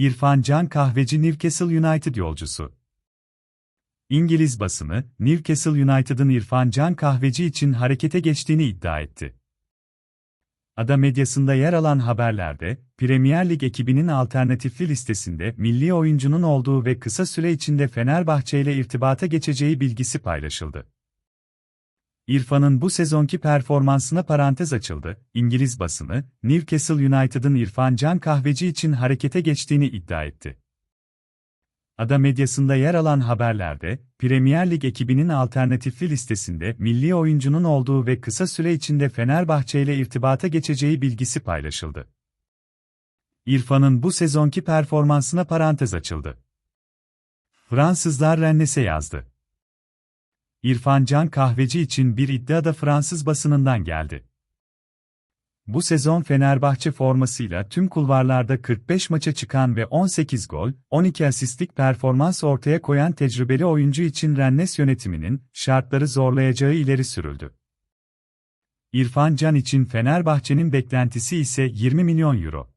İrfan Can Kahveci Newcastle United yolcusu. İngiliz basını, Newcastle United'ın İrfan Can Kahveci için harekete geçtiğini iddia etti. Ada medyasında yer alan haberlerde, Premier Lig ekibinin alternatifli listesinde milli oyuncunun olduğu ve kısa süre içinde Fenerbahçe ile irtibata geçeceği bilgisi paylaşıldı. İrfan'ın bu sezonki performansına parantez açıldı. İngiliz basını, Newcastle United'ın İrfan Can Kahveci için harekete geçtiğini iddia etti. Ada medyasında yer alan haberlerde, Premier Lig ekibinin alternatifli listesinde milli oyuncunun olduğu ve kısa süre içinde Fenerbahçe ile irtibata geçeceği bilgisi paylaşıldı. İrfan'ın bu sezonki performansına parantez açıldı. Fransızlar Rennes'e yazdı. İrfan Can Kahveci için bir iddia da Fransız basınından geldi. Bu sezon Fenerbahçe formasıyla tüm kulvarlarda 45 maça çıkan ve 18 gol, 12 asistlik performans ortaya koyan tecrübeli oyuncu için Rennes yönetiminin şartları zorlayacağı ileri sürüldü. İrfan Can için Fenerbahçe'nin beklentisi ise 20 milyon euro.